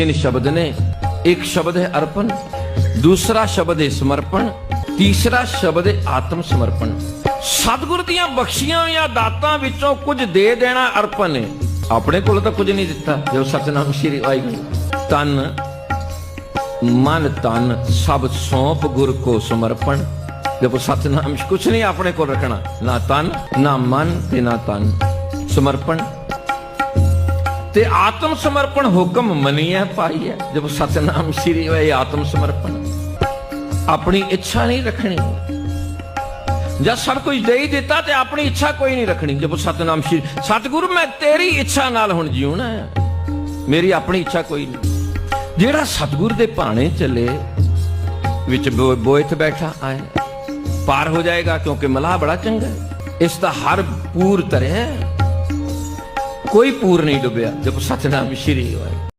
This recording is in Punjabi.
तीन शब्द ने एक शब्द है अर्पण दूसरा शब्द है समर्पण ਤੀਸਰਾ ਸ਼ਬਦ ਹੈ ਆਤਮ ਸਮਰਪਣ ਸਤਿਗੁਰ ਦੀਆਂ ਬਖਸ਼ੀਆਂ ਹੋਈਆਂ ਦਾਤਾਂ ਵਿੱਚੋਂ ਕੁਝ ਦੇ ਦੇਣਾ ਅਰਪਣ ਹੈ ਆਪਣੇ ਕੋਲ ਤਾਂ ਕੁਝ ਨਹੀਂ ਦਿੱਤਾ ਜੋ ਸਤਨਾਮ ਸ਼੍ਰੀ ਵਾਹਿਗੁਰੂ ਤਨ ਮਨ ਤਨ ਸਭ ਸੌਂਪ ਗੁਰ ਕੋ ਸਮਰਪਣ ਦੇਖੋ ਸਤਨਾਮ ਕੁਝ ਨਹੀਂ ਆਪਣੇ ਕੋਲ ਰੱਖਣਾ ਨਾ ਤਨ ਨਾ ਮਨ ਤੇ ਨਾ ਤਨ ਸਮਰਪਣ ਤੇ ਆਤਮ ਸਮਰਪਣ ਹੁਕਮ ਮੰਨਿਆ ਪਾਈ ਹੈ ਜਦੋਂ ਸਤਨਾਮ ਸ੍ਰੀ ਹੋਏ ਆਤਮ ਸਮਰਪਣ ਆਪਣੀ ਇੱਛਾ ਨਹੀਂ ਰੱਖਣੀ। ਜਦ ਸਭ ਕੁਝ ਦੇ ਹੀ ਦਿੱਤਾ ਤੇ ਆਪਣੀ ਇੱਛਾ ਕੋਈ ਨਹੀਂ ਰੱਖਣੀ ਜਦੋਂ ਸਤਨਾਮ ਸ੍ਰੀ ਸਤਿਗੁਰੂ, ਮੈਂ ਤੇਰੀ ਇੱਛਾ ਨਾਲ ਹੁਣ ਜਿਉਣਾ ਹੈ ਮੇਰੀ ਆਪਣੀ ਇੱਛਾ ਕੋਈ ਨਹੀਂ। ਜਿਹੜਾ ਸਤਿਗੁਰ ਦੇ ਭਾਣੇ ਚੱਲੇ, ਵਿੱਚ ਬੋ- ਬੋਇਤ ਬੈਠਾ ਆਏ, ਪਾਰ ਹੋ ਜਾਏਗਾ ਕਿਉਂਕਿ ਮਲਾਹ ਬੜਾ ਚੰਗਾ ਹੈ। ਇਸ ਦਾ ਹਰ ਪੂਰ ਤਰਿਆ ਕੋਈ ਪੂਰ ਨਹੀਂ ਡੁੱਬਿਆ। ਜਦ ਸਤਨਾਮ ਸ਼੍ਰੀ ਹੋਏ